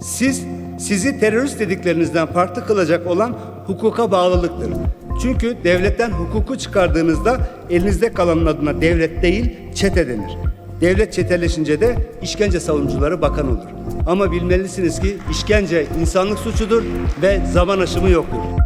Siz sizi terörist dediklerinizden farklı kılacak olan hukuka bağlılıktır. Çünkü devletten hukuku çıkardığınızda elinizde kalanın adına devlet değil çete denir. Devlet çeteleşince de işkence savunucuları bakan olur. Ama bilmelisiniz ki işkence insanlık suçudur ve zaman aşımı yoktur.